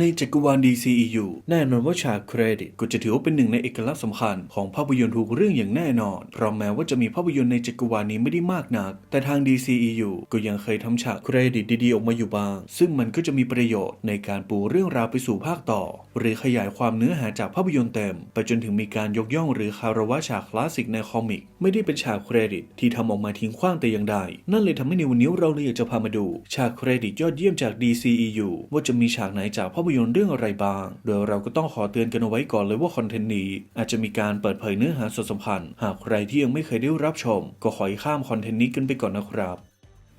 ในจักรวาล DCEU แน่นอนว่าฉากเครดิตก็จะถือว่าเป็นหนึ่งในเอกลักษณ์สำคัญของภาพยนตร์ทุกเรื่องอย่างแน่นอน เพราะแม้ว่าจะมีภาพยนตร์ในจักรวาลนี้ไม่ได้มากนัก แต่ทาง DCEU ก็ยังเคยทำฉากเครดิตดีๆ ออกมาอยู่บ้าง ซึ่งมันก็จะมีประโยชน์ในการปูเรื่องราวไปสู่ภาคต่อ หรือขยายความเนื้อหาจากภาพยนตร์เต็ม ไปจนถึงมีการยกย่องหรือคารวะฉากคลาสสิกในคอมิก ไม่ได้เป็นฉากเครดิตที่ทำออกมาทิ้งขว้างแต่อย่างใด นั่นเลยทำให้ในวันนี้เราเลยอยากจะพามาดู ฉากเครดิตยอดเยี่ยมจาก DCEU ว่าจะมีฉากไหนจากภาพยนตร์เรื่องอะไรบ้าง โดยเราก็ต้องขอเตือนกันเอาไว้ก่อนเลยว่าคอนเทนต์นี้ อาจจะมีการเปิดเผยเนื้อหาส่วนสำคัญ หากใครที่ยังไม่เคยได้รับชม ก็ขอให้ข้ามคอนเทนต์นี้กันไปก่อนนะครับ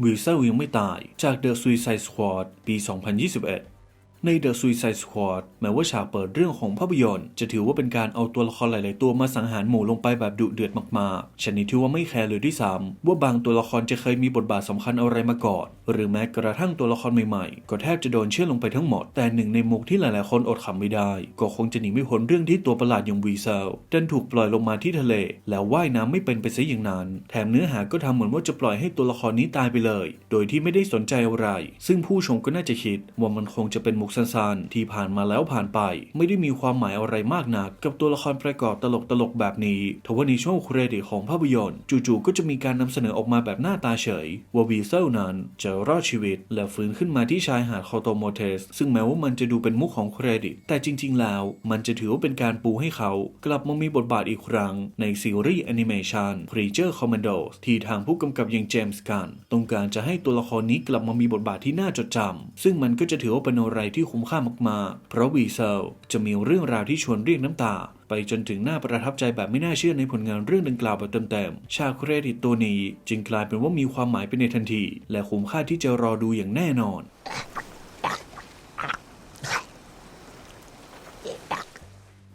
วิลเซลยังไม่ตายจาก The Suicide Squad ปี 2021 ใน The Suicide Squad แม้ว่าฉากเปิดเรื่องของภาพยนตร์ จะถือว่าเป็นการเอาตัวละครหลาย ๆ ตัวมาสังหารหมู่ลงไปแบบดุเดือดมาก ๆ ชนิดที่ว่าไม่แคร์เลยที่ซ้ำว่าบางตัวละครจะเคยมีบทบาทสำคัญอะไรมาก่อน หรือแม้กระทั่งตัวละครใหม่ ๆ ก็แทบจะโดนเชื่อลงไปทั้งหมด แต่หนึ่งในมุกที่หลาย ๆ คนอดขำไม่ได้ ก็คงจะหนีไม่พ้นเรื่องที่ตัวประหลาดอย่างวีเซลดันถูกปล่อยลงมาที่ทะเล แล้วว่ายน้ำไม่เป็นไปซะอย่างนั้น แถมเนื้อหาก็ทำเหมือนว่าจะปล่อยให้ตัวละครนี้ตายไปเลย โดยที่ไม่ได้สนใจอะไร ซึ่งผู้ชมก็น่าจะคิดว่ามันคงจะเป็นมุกสั้นๆที่ผ่านมาแล้วผ่านไป ไม่ได้มีความหมายอะไรมากนัก กับตัวละครประกอบตลกๆแบบนี้ทว่าในช่วงเครดิตของภาพยนตร์จู่ๆก็จะมีการนำเสนอออกมาแบบหน้าตาเฉย ว่าวีเซลนั้นจะรอดชีวิต และฟื้นขึ้นมาที่ชายหาดคอโตโมเทส ซึ่งแม้ว่ามันจะดูเป็นมุกของเครดิต แต่จริง ๆ แล้ว มันจะถือว่าเป็นการปูให้เขา กลับมามีบทบาทอีกครั้ง ในซีรีส์แอนิเมชัน Creature Commandos ที่ทางผู้กำกับอย่างเจมส์กันต้องการจะให้ตัวละครนี้กลับมามีบทบาทที่น่าจดจำซึ่งมันก็จะถือว่าเป็นอะไรที่คุ้มค่ามากๆ เพราะวีเซลจะมีเรื่องราวที่ชวนเรียกน้ำตา ไปจนถึงหน้าประทับใจแบบไม่น่าเชื่อในผลงานเรื่องดังกล่าวแบบเต็มๆฉาเครดิตตัวนี้จึงกลายเป็นว่ามีความหมายไปในทันที และคุ้มค่าที่จะรอดูอย่างแน่นอน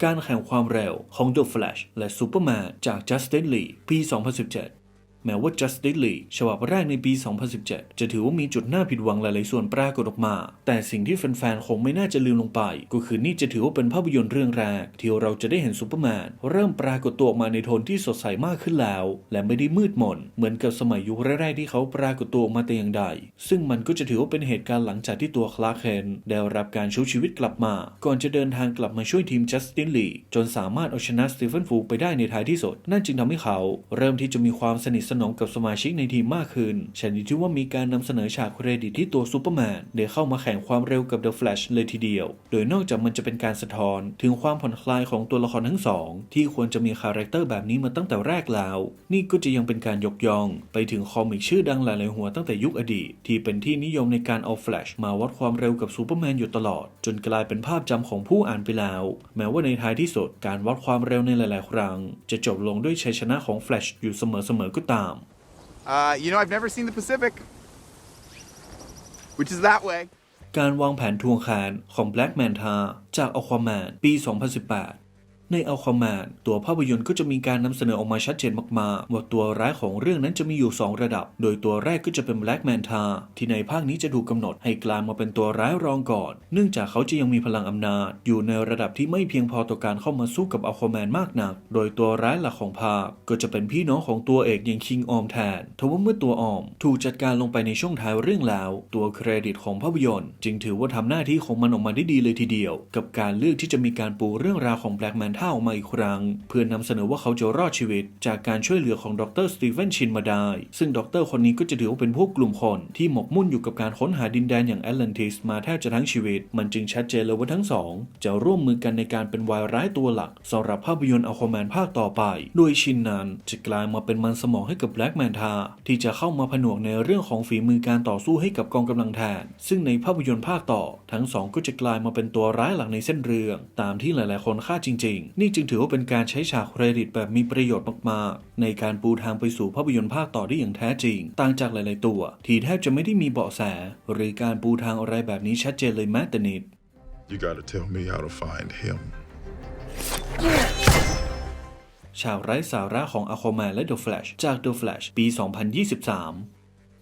การแข่งความเร็วของ The Flash และ Superman จาก Justice League ปี 2017 แม้ว่า Justice League ฉบับแรกในปี 2017 จะถือว่ามีจุดน่าผิดหวังหลายๆส่วนปรากฏออกมา แต่สิ่งที่แฟนๆ คงไม่น่าจะลืมลงไป ก็คือนี่จะถือว่าเป็นภาพยนตร์เรื่องแรก ที่เราจะได้เห็นซูเปอร์แมนเริ่มปรากฏตัวออกมาในโทนที่สดใสมากขึ้นแล้ว และไม่ได้มืดมน เหมือนกับสมัยยุคแรกๆที่เขาปรากฏตัวออกมาแต่อย่างใด ซึ่งมันก็จะถือว่าเป็นเหตุการณ์หลังจากที่ตัวคลาร์กเคนได้รับการชุบชีวิตกลับมา ก่อนจะเดินทางกลับมาช่วยทีม Justice League จนสามารถเอาชนะสตีเฟนฟูไปได้ในท้ายที่สุด นั่นจึงทำให้เขา เริ่มที่จะมีความสนิทสนมกับสมาชิกในทีมมากขึ้นชนิดที่ว่ามีการนำเสนอฉากเครดิตที่ตัวซูเปอร์แมนได้เข้ามาแข่งความเร็วกับ The Flash เลยทีเดียว โดยนอกจากมันจะเป็นการสะท้อนถึงความผ่อนคลายของตัวละครทั้งสองที่ควรจะมีคาแรคเตอร์แบบนี้มาตั้งแต่แรกแล้ว นี่ก็จะยังเป็นการยกย่องไปถึงคอมิกชื่อดังหลายๆหัวตั้งแต่ยุคอดีต ที่เป็นที่นิยมในการเอา Flash มาวัดความเร็วกับซูเปอร์แมนอยู่ตลอด จนกลายเป็นภาพจำของผู้อ่านไปแล้ว แม้ว่าในท้ายที่สุดการวัดความเร็วในหลาย ๆ ครั้ง จะจบลงด้วยชัยชนะของ Flash อยู่เสมอ ๆ ก็ตาม Uh, you know, I've never seen the Pacific, which is that way. การวางแผนทวงแค้นของ Black Manta จาก Aquaman ปี 2018 ใน Aquaman ตัวภาพยนตร์ก็จะมีการนำเสนอออกมาชัดเจนมากๆ ว่าตัวร้ายของเรื่องนั้นจะมีอยู่ 2 ระดับ โดยตัวแรกก็จะเป็น Black Manta ที่ในภาคนี้จะถูกกำหนดให้กลายมาเป็นตัวร้ายรองก่อน เนื่องจากเขาจะยังมีพลังอำนาจ อยู่ในระดับที่ไม่เพียงพอต่อการเข้ามาสู้กับ Aquaman มากนัก โดยตัวร้ายหลักของภาคก็จะเป็นพี่น้องของตัวเอกอย่างคิงออมแทนทว่าเมื่อตัวออม ถูกจัดการลงไปในช่วงท้ายเรื่องแล้ว ตัวเครดิตของภาพยนตร์ จึงถือว่าทำหน้าที่ของมันออกมาได้ดีเลยทีเดียว กับการเลือกที่จะมีการปูเรื่องราวของแบล็กแมน Black Manta ออกมาอีกครั้ง เพื่อนนำเสนอว่าเขาจะรอดชีวิต จากการช่วยเหลือของดรสตีเฟนชินมาได้ ซึ่งดรคนนี้ก็จะถือว่าเป็นพวกกลุ่มคนที่หมกมุ่นอยู่กับการค้นหาดินแดนอย่างแอตแลนติสมาแทบจะทั้งชีวิต มันจึงชัดเจนเลยว่าทั้งสอง จะร่วมมือกันในการเป็นวายร้ายตัวหลักสำหรับภาพยนตร์อควาแมนภาคต่อไป โดยชินนั้นจะกลายมาเป็นมันสมองให้กับแบล็กแมนทาที่จะเข้ามาผนวกในเรื่องของฝีมือการต่อสู้ให้กับกองกำลังแทน ซึ่งในภาพยนตร์ภาคต่อ ทั้งสองก็จะกลายมาเป็นตัวร้ายหลักในเส้นเรื่อง ตามที่หลายๆ คนคาดจริงนี่จึงถือว่าเป็นการใช้ฉากเครดิตแบบมีประโยชน์มากๆ ในการปูทางไปสู่ภาพยนตร์ภาคต่อได้อย่างแท้จริง ต่างจากหลาย ๆ ตัว ที่แทบจะไม่ได้มีเบาะแส หรือการปูทางอะไรแบบนี้ชัดเจนเลยแม้แต่นิด You gotta tell me how to find him. ฉากไร้สาระของ Aquaman และ The Flash จาก The Flash ปี 2023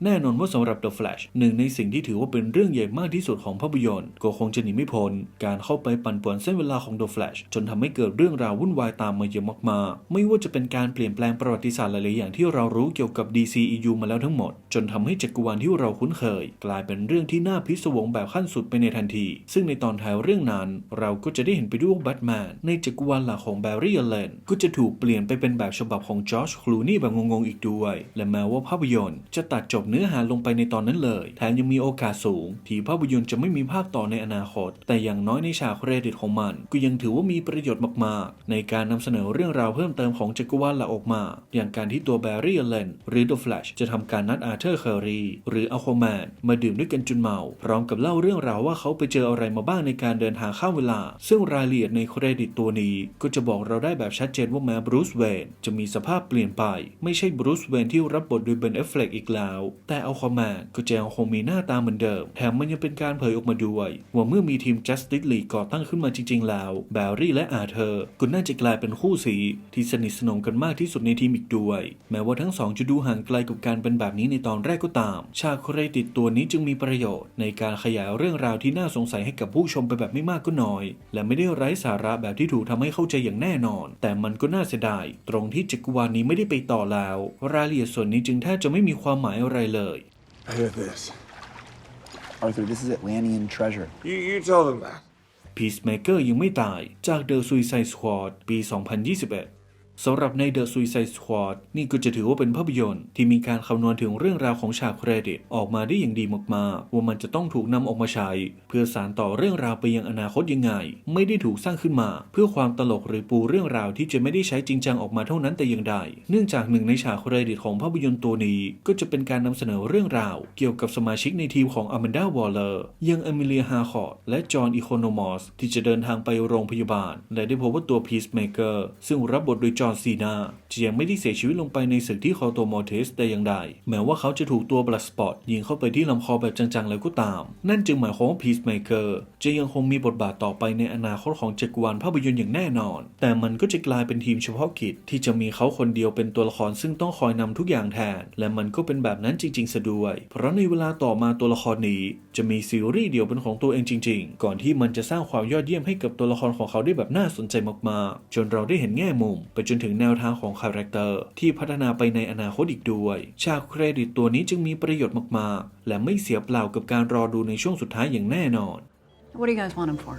แน่นอนว่าสำหรับ The Flash หนึ่งในสิ่งที่ถือว่าเป็นเรื่องใหญ่มากที่สุดของภาพยนตร์ ก็คงจะหนีไม่พ้นการเข้าไปปั่นป่วนเส้นเวลาของ The Flash จนทำให้เกิดเรื่องราววุ่นวายตามมาเยอะมากๆ ไม่ว่าจะเป็นการเปลี่ยนแปลงประวัติศาสตร์หลายๆอย่างที่เรารู้เกี่ยวกับ DCEU มาแล้วทั้งหมด จนทำให้จักรวาลที่เราคุ้นเคย กลายเป็นเรื่องที่น่าพิศวงแบบขั้นสุดไปในทันที ซึ่งในตอนท้ายเรื่องนั้น เราก็จะได้เห็นไปด้วยแบทแมนในจักรวาลหลักของแบร์รี่อเลนก็จะถูกเปลี่ยนไปเป็นแบบฉบับของจอร์จคลูนี่แบบงงๆอีกด้วย และแม้ว่าภาพยนตร์จะตัดจบเนื้อหาลงไปในตอนนั้นเลย แถมยังมีโอกาสสูง ที่ภาพยนตร์จะไม่มีภาคต่อในอนาคต แต่อย่างน้อยในฉากเครดิตของมัน ก็ยังถือว่ามีประโยชน์มากๆ ในการนำเสนอเรื่องราวเพิ่มเติมของจักรวาลลักออกมา อย่างการที่ตัวแบร์รี่อเลนหรือ The Flash จะทำการนัดอาร์เธอร์เคอรีหรืออัลโคแมนมาดื่มด้วยกันจนเมา พร้อมกับเล่าเรื่องราวว่าเขาไปเจออะไรมาบ้างในการเดินทางข้ามเวลา ซึ่งรายละเอียดในเครดิตตัวนี้ ก็จะบอกเราได้แบบชัดเจนว่าแม้บรูซเวนจะมีสภาพเปลี่ยนไป ไม่ใช่บรูซเวนที่รับบทโดยเบนเอฟเฟลกอีกแล้วแต่อัลโคแมนก็จะยังคงมีหน้าตาเหมือนเดิม แถมมันยังเป็นการเผยออกมาด้วยว่าเมื่อมีทีม Justice League ก่อตั้งขึ้นมาจริง ๆ แล้ว แบร์รี่และอาเธอร์ก็น่าจะกลายเป็นคู่สีที่สนิทสนมกันมากที่สุดในทีมอีกด้วย แม้ว่าทั้งสองจะดูห่างไกลกับการเป็นแบบนี้ในตอนแรกก็ตาม ฉากเครดิตตัวนี้จึงมีประโยชน์ ในการขยายเรื่องราวที่น่าสงสัยให้กับผู้ชมไปแบบไม่มากก็น้อย และไม่ได้ไร้สาระแบบที่ถูกทำให้เข้าใจอย่างแน่นอน แต่มันก็น่าเสียดายตรงที่จักรวาลนี้ไม่ได้ไปต่อแล้ว รายละเอียดส่วนนี้จึงแทบจะไม่มีความหมายอะไรเลย I hear this. Arthur, this is Atlantean treasure. You, you tell them that. Peacemaker ยังไม่ตายจาก The Suicide Squad ปี 2021 สำหรับใน The Suicide Squad นี่ก็จะถือว่าเป็นภาพยนตร์ที่มีการคำนวณถึงเรื่องราวของฉากเครดิต ออกมาได้อย่างดีมากๆ ว่ามันจะต้องถูกนำออกมาใช้ เพื่อสานต่อเรื่องราวไปยังอนาคตยังไง ไม่ได้ถูกสร้างขึ้นมา เพื่อความตลกหรือปูเรื่องราวที่จะไม่ได้ใช้จริงจังออกมาเท่านั้นแต่อย่างใด เนื่องจากหนึ่งในฉากเครดิตของภาพยนตร์ตัวนี้ ก็จะเป็นการนำเสนอเรื่องราว เกี่ยวกับสมาชิกในทีมของอ m มนดาวอลเลอร์ยังเอมิเลียฮาคอร์ดและจอห์นอีโคโนมอสที่จะเดินทางไปโรงพยาบาล และได้พบว่าตัว Peacemaker ซึ่งรับบทโดยจอห์นซีนา จะยังไม่ได้เสียชีวิตลงไปในศึกที่คอโตมอเทสแต่อย่างใด แม้ว่าเขาจะถูกตัวบลัสปอตยิงเข้าไปที่ลำคอแบบจังๆแล้วก็ตาม นั่นจึงหมายความว่า Peacemaker จะยังคงมีบทบาทต่อไปในอนาคตของจักรวาลภาพยนตร์อย่างแน่นอน แต่มันก็จะกลายเป็นทีมเฉพาะกิจที่จะมีเขาคนเดียวเป็นตัวละครซึ่งต้องคอยนำทุกอย่างแทน และมันก็เป็นแบบนั้นจริงๆซะด้วย เพราะในเวลาต่อมาตัวละครนี้ จะมีซีรีส์เดียวเป็นของตัวเองจริง ๆ ก่อนที่มันจะสร้างความยอดเยี่ยมให้กับตัวละครของเขาได้แบบน่าสนใจมากๆ จนเราได้เห็นแง่มุม ไปจนถึงแนวทางของคาแรคเตอร์ที่พัฒนาไปในอนาคตอีกด้วย ฉากเครดิตตัวนี้จึงมีประโยชน์มากๆ และไม่เสียเปล่ากับการรอดูในช่วงสุดท้ายอย่างแน่นอน What do you guys want him for?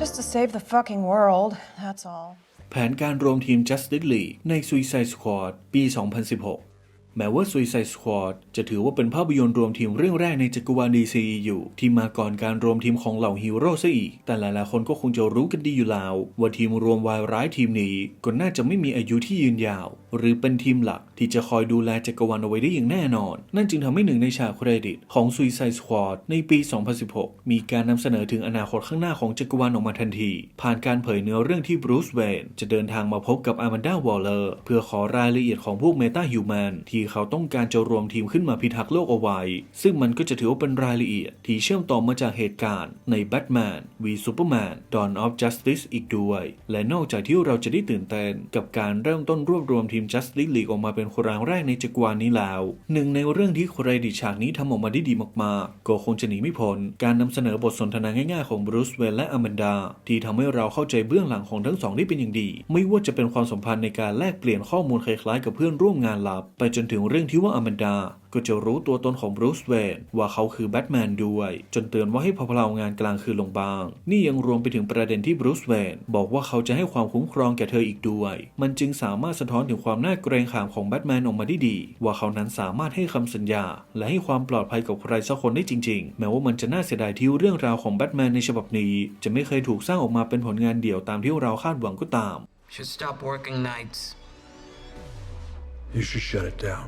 Just to save the fucking world, that's all. แผนการรวมทีม Justice League ใน Suicide Squad ปี 2016 แม้ว่า Suicide Squad จะถือว่าเป็นภาพยนตร์รวมทีมเรื่องแรกในจักรวาล DCEU ที่มาก่อนการรวมทีมของเหล่าฮีโร่ซะอีก แต่หลายๆคนก็คงจะรู้กันดีอยู่แล้ว ว่าทีมรวมวายร้ายทีมนี้ก็น่าจะไม่มีอายุที่ยืนยาว หรือเป็นทีมหลัก ที่จะคอยดูแลจักรวาลเอาไว้ได้อย่างแน่นอน นั่นจึงทำให้หนึ่งในฉากเครดิตของ Suicide Squad ในปี 2016 มีการนำเสนอถึงอนาคตข้างหน้าของจักรวาลออกมาทันที ผ่านการเผยเนื้อเรื่องที่บรูซเวนจะเดินทางมาพบกับอามันดาวอลเลอร์เพื่อขอรายละเอียดของพวกเมตาฮิวแมนที่เขาต้องการจะรวมทีมขึ้นมาพิทักษ์โลกเอาไว้ ซึ่งมันก็จะถือว่าเป็นรายละเอียด ที่เชื่อมต่อมาจากเหตุการณ์ใน Batman v Superman Dawn of Justice อีกด้วย และนอกจากที่เราจะได้ตื่นเต้นกับการเริ่มต้นรวบรวมทีม Justice League ออกมาเป็นครั้งแรกในจักรวาลนี้แล้วหนึ่งในเรื่องที่เครดิฉากนี้ทำออกมาได้ดีมากๆ ก็คงจะหนีไม่พ้นการนำเสนอบทสนทนาง่ายๆของบรูซเวนและอแมนดา ที่ทำให้เราเข้าใจเบื้องหลังของทั้งสองได้เป็นอย่างดี ไม่ว่าจะเป็นความสัมพันธ์ในการแลกเปลี่ยนข้อมูลคล้ายๆ กับเพื่อนร่วมงานลับ ไปจนถึงเรื่องที่ว่าอแมนดาก็จะรู้ตัวตนของบรูซเวนว่าเขาคือแบทแมนด้วย จนเตือนว่าให้เพลางานกลางคืนลงบ้าง นี่ยังรวมไปถึงประเด็นที่บรูซเวนบอกว่าเขาจะให้ความคุ้มครองแก่เธออีกด้วย มันจึงสามารถสะท้อนถึงความน่าเกรงขามของแบทแมนออกมาได้ดี ว่าเขานั้นสามารถให้คำสัญญา และให้ความปลอดภัยกับใครสักคนได้จริง ๆ แม้ว่ามันจะน่าเสียดายที่เรื่องราวของแบทแมนในฉบับนี้ จะไม่เคยถูกสร้างออกมาเป็นผลงานเดี่ยวตามที่เราคาดหวังก็ตาม Should stop working nights. You should shut it down.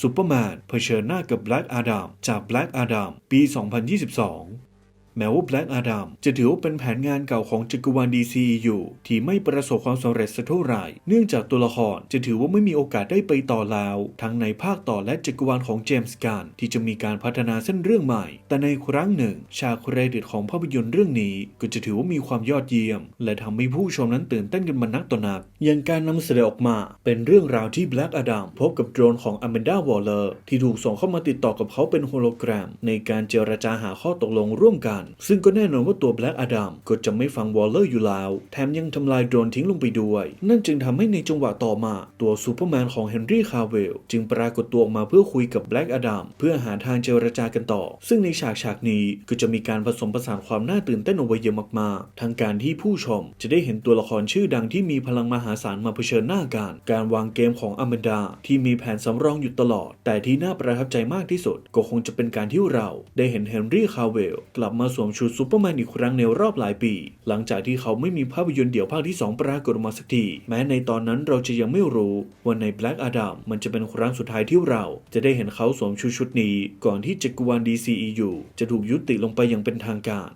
ซูเปอร์แมนเผชิญหน้ากับ Black Adam จาก Black Adam ปี 2022 แม้ว่า Black Adam จะถือว่าเป็นแผนงานเก่าของจักรวาล DCU ที่ไม่ประสบความสำเร็จสักเท่าไหร่ เนื่องจากตัวละครจะถือว่าไม่มีโอกาสได้ไปต่อแล้ว ทั้งในภาคต่อและจักรวาลของเจมส์การที่จะมีการพัฒนาเส้นเรื่องใหม่ แต่ในครั้งหนึ่ง ฉากเครดิตของภาพยนตร์เรื่องนี้ ก็จะถือว่ามีความยอดเยี่ยม และทำให้ผู้ชมนั้นตื่นเต้นกันมานักต่อนัก อย่างการนำเสนอออกมา เป็นเรื่องราวที่ Black Adam พบกับโดรนของ Amanda Waller ที่ถูกส่งเข้ามาติดต่อกับเขาเป็นโฮโลแกรม ในการเจรจาหาข้อตกลงร่วมกัน ซึ่งก็แน่นอนว่าตัว Black Adam ก็จะไม่ฟัง Waller อยู่แล้ว แถมยังทำลายโดรนทิ้งลงไปด้วย นั่นจึงทำให้ในจังหวะต่อมา ตัวซูเปอร์แมนของเฮนรี่คาร์เวลจึงปรากฏตัวออกมาเพื่อคุยกับ Black Adam เพื่อหาทางเจรจากันต่อ ซึ่งในฉากฉากนี้ก็จะมีการผสมผสานความน่าตื่นเต้นเอาไว้เยอะมากๆ ทั้งการที่ผู้ชมจะได้เห็นตัวละครชื่อดังที่มีพลังมหาศาลมาเผชิญหน้ากัน การวางเกมของอ m ม n ดาที่มีแผนสำรองอยู่ตลอด แต่ที่น่าประทับใจมากที่สุด ก็คงจะเป็นการที่เราได้เห็นเฮนรี่คาร์เวล กลับมาสวมชุดซูเปอร์แมนอีกครั้งในรอบหลายปี หลังจากที่เขาไม่มีภาพยนตร์เดี่ยวภาคที่ 2 ปรากฏมาสักที แม้ในตอนนั้นเราจะยังไม่รู้ว่าใน Black Adam มันจะเป็นครั้งสุดท้ายที่เราจะได้เห็นเขาสวมชุดชุดนี้ ก่อนที่จักรวาล DCEU จะถูกยุติลงไปอย่างเป็นทางการ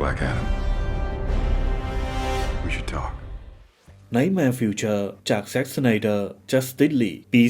Black Adam. We should talk. Nightmare Future จาก Zack Snyder Justice League ปี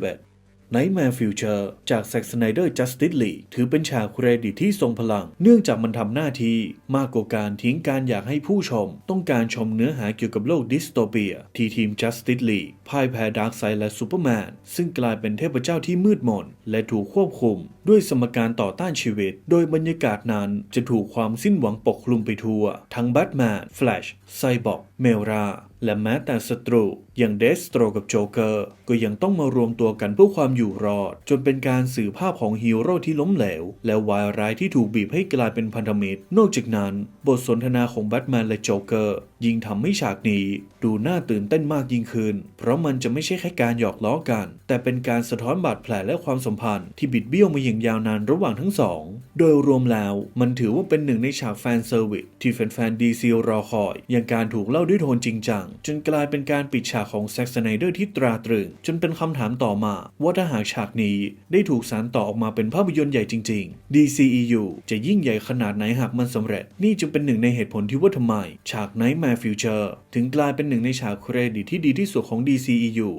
2021 Nightmare Future จาก Zack Snyder Justice League ถือเป็นฉากเครดิตที่ทรงพลัง เนื่องจากมันทำหน้าที่มากกว่าการทิ้งการอยากให้ผู้ชม ต้องการชมเนื้อหาเกี่ยวกับโลกดิสโทเปีย ที่ทีม Justice League พ่ายแพ้ดาร์กไซและซูเปอร์แมน ซึ่งกลายเป็นเทพเจ้าที่มืดมน และถูกควบคุม ด้วยสมการต่อต้านชีวิต โดยบรรยากาศนั้นจะถูกความสิ้นหวังปกคลุมไปทั่ว ทั้งแบทแมนแฟลชไซบอร์กเมลรา และแม้แต่ศัตรูอย่างเดสโตรกับโจเกอร์ ก็ยังต้องมารวมตัวกันเพื่อความอยู่รอด จนเป็นการสื่อภาพของฮีโร่ที่ล้มเหลว และวายร้ายที่ถูกบีบให้กลายเป็นพันธมิตร นอกจากนั้น บทสนทนาของแบทแมนและโจเกอร์ยิ่งทำให้ฉากนี้ดูน่าตื่นเต้นมากยิ่งขึ้น เพราะมันจะไม่ใช่แค่การหยอกล้อกัน แต่เป็นการสะท้อนบาดแผลและความสัมพันธ์ที่บิดเบี้ยวมาอย่างยาวนานระหว่างทั้งสอง โดยรวมแล้วมันถือว่าเป็นหนึ่งในฉากแฟนเซอร์วิสที่แฟนๆดีซีรอคอย อย่างการถูกเล่าด้วยโทนจริงจังจนกลายเป็นการปิดฉากของแซ็กสไนเดอร์ที่ตราตรึง จนเป็นคำถามต่อมาว่าถ้าหากฉากนี้ได้ถูกสานต่อออกมาเป็นภาพยนตร์ใหญ่จริง ๆ DCEU จะยิ่งใหญ่ขนาดไหนหากมันสำเร็จ นี่จึงเป็นหนึ่งในเหตุผลที่ว่าทำไม ฉาก Nightmare Future ถึงกลายเป็นหนึ่งในฉากเครดิตที่ดีที่สุดของ DCEU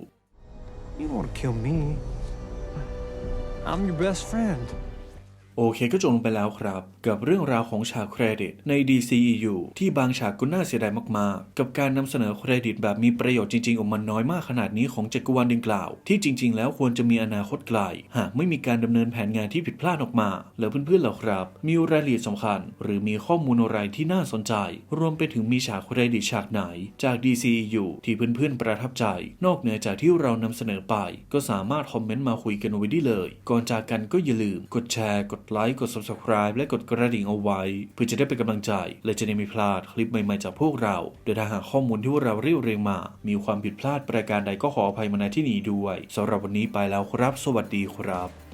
You want to kill me? I'm your best friend. โอเคก็จบลงไปแล้วครับ กับเรื่องราวของฉากเครดิตใน DCEU ที่บางฉากก็น่าเสียดายมากๆ กับการนำเสนอเครดิตแบบมีประโยชน์จริงๆออกมาน้อยมากขนาดนี้ของจักรวาลดังกล่าว ที่จริง ๆ แล้วควรจะมีอนาคตไกล หากไม่มีการดำเนินแผนงานที่ผิดพลาดออกมา แล้วเพื่อนๆเหล่าครับ มีรายละเอียดสำคัญ หรือมีข้อมูลอะไรที่น่าสนใจ รวมไปถึงมีฉากเครดิตฉากไหน จาก DCEU ที่เพื่อนๆประทับใจ นอกเหนือจากที่เรานำเสนอไป ก็สามารถคอมเมนต์มาคุยกันไว้ได้เลย ก่อนจากกันก็อย่าลืมกดแชร์ กดไลค์กด subscribe และกดกระระดิ่งเอาไว้ เพื่อจะได้เป็นกำลังใจ และจะได้ไม่พลาดคลิปใหม่ๆจากพวกเรา โดยถ้าหากข้อมูลที่พวกเราเรียบเรียงมา มีความผิดพลาดประการใดก็ขออภัยมาณที่นี้ด้วยสำหรับวันนี้ไปแล้วครับ สวัสดีครับ